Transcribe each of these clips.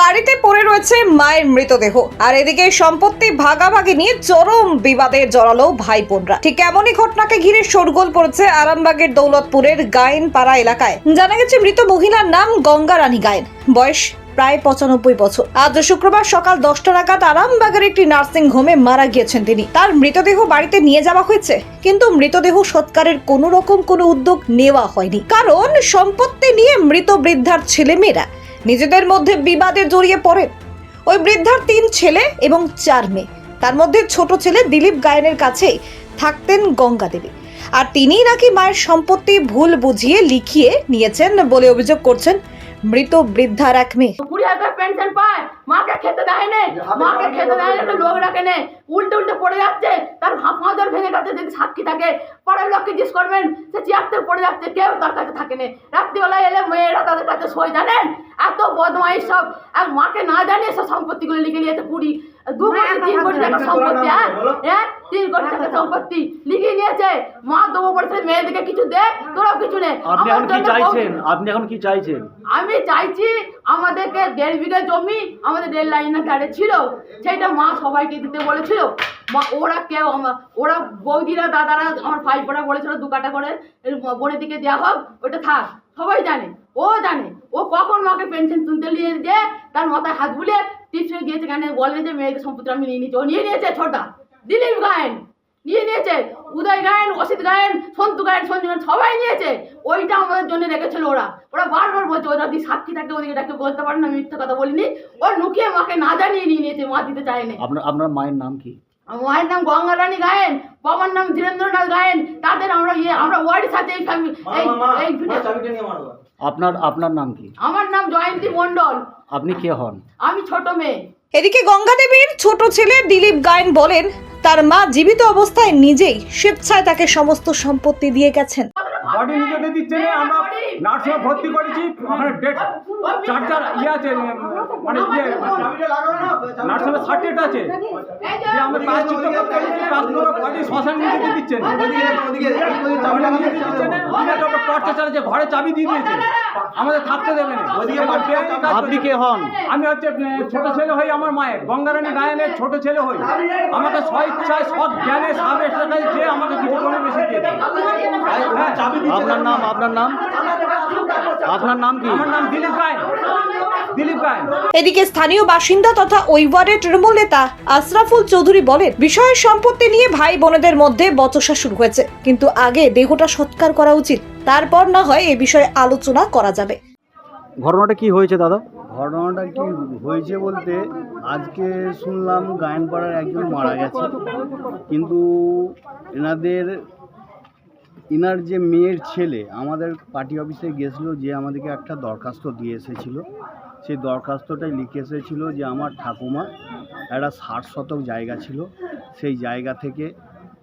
বাড়িতে পড়ে রয়েছে মায়ের মৃতদেহ। আর এদিকে সম্পত্তি ভাগাভাগি নিয়ে চরম বিবাদে জড়ালো ভাই বোনরা ঠিক এমনই ঘটনাকে ঘিরে শোরগোল পড়েছে আরামবাগের দৌলতপুরের গায়েন পাড়া এলাকায়। জানা গেছে, মৃত মহিলার নাম গঙ্গা রানী গায়েন। বয়স প্রায় পঁচানব্বই বছর। আজ শুক্রবার সকাল দশটা নাগাদ আরামবাগের একটি নার্সিং হোমে মারা গিয়েছেন তিনি। তার মৃতদেহ বাড়িতে নিয়ে যাওয়া হয়েছে, কিন্তু মৃতদেহ সৎকারের কোনো রকম কোনো উদ্যোগ নেওয়া হয়নি। কারণ সম্পত্তি নিয়ে মৃত বৃদ্ধার ছেলেমেয়েরা নিজেদের মধ্যে বিবাদে জড়িয়ে পড়েন ওই বৃদ্ধার তিন ছেলে এবং চার মেয়ে। তার মধ্যে ছোট ছেলে দিলীপ গায়নের কাছে থাকতেন গঙ্গা দেবী আর তিনিই নাকি মায়ের সম্পত্তি ভুল বুঝিয়ে লিখিয়ে নিয়েছেন বলে অভিযোগ করছেন মৃত বৃদ্ধার এক মেয়ে কুড়ি হাজার পেনশন পায় মাকে খেতে দেয় নে মাকে খেতে দেয় না লোক রাখে নে উল্টে উল্টে পড়ে যাচ্ছে তার হাত মাদর ভেঙে গেছে যদি সাক্ষী থাকে পাড়ার লোককে জিজ্ঞেস করবেন সে চেয়ার থেকে পড়ে যাচ্ছে কেউ তার কাছে থাকে না রাত্রিবেলায় এলে মেয়েরা তাদের কাছে সই জানেন এত বদমাইশ সব আর মাকে না জানিয়ে সব সম্পত্তিগুলো লিখে নিয়েছে কুড়ি দু কোটি তিন কোটি টাকা সম্পত্তি হ্যাঁ হ্যাঁ তিন কোটি টাকা সম্পত্তি লিখে নিয়েছে মা দেবো কিছু দে তোরাও কিছু নে। আপনি এখন কি চাইছেন? আপনি এখন কি চাইছেন? আমি চাইছি আমাদেরকে দেড় বিঘা জমি আমাদের দেড় লাইনে ধারে ছিল সেইটা মা সবাইকে দিতে বলেছিল। মা ওরা কেউ আমার ওরা বৌদিরা দাদারা আমার ভাইপোরা বলেছিল দু কাটা করে বোনের দিকে দেওয়া হোক ওটা থাক। সবাই জানে ও জানে। ও কখন মাকে পেনশন তুলতে নিয়ে যে তার মাথায় হাত বুলিয়ে টিপস দিয়েছে কেন বলে যে মেয়েদের সম্পত্তি আমি নিয়ে নিচ্ছি ও নিয়ে নিয়েছে ছোটা। দিলীপ গায়েন নিয়ে নিয়েছে উদয় গায়েন অসিত গায়েন সন্তু গায়েন সঞ্জু গায়েন সবাই নিয়েছে। ওইটা আমাদের জন্য রেখেছিল ওরা। ওরা বারবার বলছে ওরা যদি সাক্ষী থাকে ওদিকে ডাকে বলতে পারে না মিথ্যে কথা বলিনি। ও লুকিয়ে মাকে না জানিয়ে নিয়ে নিয়েছে মা দিতে চায়নি। আপনার আপনার মায়ের নাম কি? আমার মায়ের নাম গঙ্গা রানী গায়েন বাবার নাম ধীরেন্দ্রনাথ গায়েন। তাদের আমরা ইয়ে আমরা ওয়ার্ডের সাথে এই ফ্যামিলি এই এই আপনার আপনার নাম কি? আমার নাম জয়ন্তী মণ্ডল। আপনি কে হন? আমি ছোট মেয়ে। এদিকে গঙ্গা দেবীর ছোট ছেলে দিলীপ গায়েন বলেন তার মা জীবিত অবস্থায় নিজেই স্বেচ্ছায় তাকে সমস্ত সম্পত্তি দিয়ে গেছেন। বডি নিজেদের দিচ্ছে না আমরা নার্সিংহোমে ভর্তি করেছি ওখানে ডেট চার চার ইয়ে আছে মানে ইয়ে নার্সিংহোমে সার্টিফিকেট আছে যে আমরা প্রায়শ্চিত্ত করতে গেছি প্রাথমিক বডি শ্মশান নিজেদের দিচ্ছে না ঘরে চাবি দিয়ে দিয়েছে আমাদের থাকতে দেবে না কাজ আপনি কে হন আমি হচ্ছে ছোট ছেলে হই আমার মায়ের গঙ্গারানী গায়নের ছোট ছেলে হই আমাকে স্বইচ্ছায় সৎ জ্ঞানে সাবেশ যে আমাকে কিছু করে বেশি দিয়ে দেয় হ্যাঁ আপনার নাম আপনার নাম? আপনার নাম কি? আমার নাম দিলীপ গায়ন এদিকে স্থানীয় বাসিন্দা তথা ওই ওয়ার্ডের তৃণমূল নেতা আশরাফুল চৌধুরী বলেন বিষয়ের সম্পত্তি নিয়ে ভাই বোনেদের মধ্যে বচসা শুরু হয়েছে। কিন্তু আগে দেহটা সৎকার করা উচিত। তারপর না হয় এ বিষয়ে আলোচনা করা যাবে। ঘটনাটা কি হয়েছে দাদা? ঘটনাটা কি হয়েছে বলতে আজকে শুনলাম গায়নপাড়ার একজন মারা গেছে। কিন্তু এনাদের ইনার যে মেয়ের ছেলে আমাদের পার্টি অফিসে গেছিল যে আমাদেরকে একটা দরখাস্ত দিয়ে এসেছিল। সেই দরখাস্তটাই লিখে এসেছিল যে আমার ঠাকুমা একটা ষাট শতক জায়গা ছিল। সেই জায়গা থেকে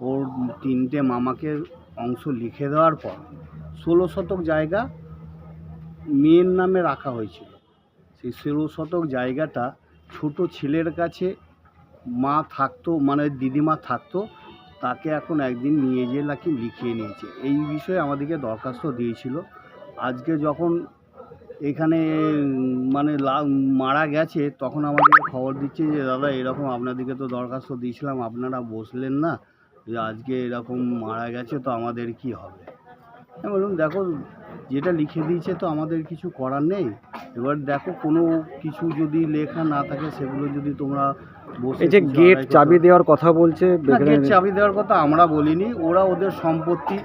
ওর তিনটে মামাকে অংশ লিখে দেওয়ার পর ষোলো শতক জায়গা মেয়ের নামে রাখা হয়েছিল। সেই ষোলো শতক জায়গাটা ছোট ছেলের কাছে মা থাকতো মানে দিদিমা থাকতো তাকে এখন একদিন নিয়ে যেয়ে নাকি লিখিয়ে নিয়েছে। এই বিষয়ে আমাদেরকে দরখাস্ত দিয়েছিল। আজকে যখন এখানে মানে মারা গেছে, তখন আমাদেরকে খবর দিচ্ছে যে, দাদা, এরকম আপনাদেরকে তো দরখাস্ত দিয়েছিলাম, আপনারা বসলেন না যে, আজকে এরকম মারা গেছে, তো আমাদের কি হবে? আমি বললাম, দেখো, যেটা লিখে দিয়েছে তো আমাদের কিছু করার নেই। এবার দেখো, কোনো কিছু যদি লেখা না থাকে, সেগুলো যদি তোমরা এই যে গেট চাবি দেওয়ার কথা বলছে গেট চাবি দেওয়ার কথা আমরা বলিনি। ওরা ওদের সম্পত্তি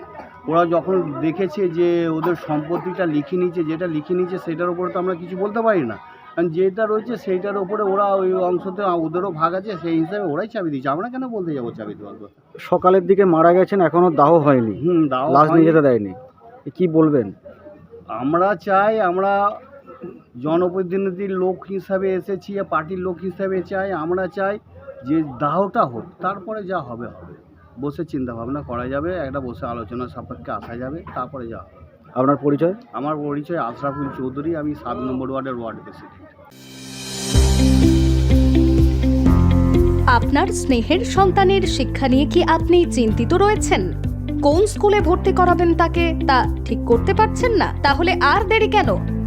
ওরা যখন দেখেছে যে ওদের সম্পত্তিটা লিখে নিয়েছে যেটা লিখে নিয়েছে সেটার উপরে তো আমরা কিছু বলতে পারি না। কারণ যেটা রয়েছে সেইটার উপরে ওরা ওই অংশতে ওদেরও ভাগ আছে সেই হিসাবে ওরাই চাবি দিয়েছে। আমরা কেন বলতে যাব চাবি দেওয়ার কথা? সকালের দিকে মারা গেছেন এখনও দাহ হয়নি। হুম দাও লাশ নিয়ে যেতে দেয়নি। কি বলবেন? আমরা চাই আমরা জনপ্রতিনিধির লোক হিসাবে এসেছি পার্টির লোক হিসাবে চাই আমরা চাই যে দাহটা হোক তারপরে যা হবে হবে। বসে চিন্তা ভাবনা করা যাবে একটা বসে আলোচনা সাপেক্ষে আসা যাবে তারপরে যা হবে। আপনার পরিচয়? আমার পরিচয় আশরাফুল চৌধুরী আমি সাত নম্বর ওয়ার্ডের ওয়ার্ড প্রেসিডেন্ট। আপনার স্নেহের সন্তানের শিক্ষা নিয়ে কি আপনি চিন্তিত রয়েছেন? কোন স্কুলে ভর্তি করাবেন তাকে তা ঠিক করতে পারছেন না? তাহলে আর দেরি কেন?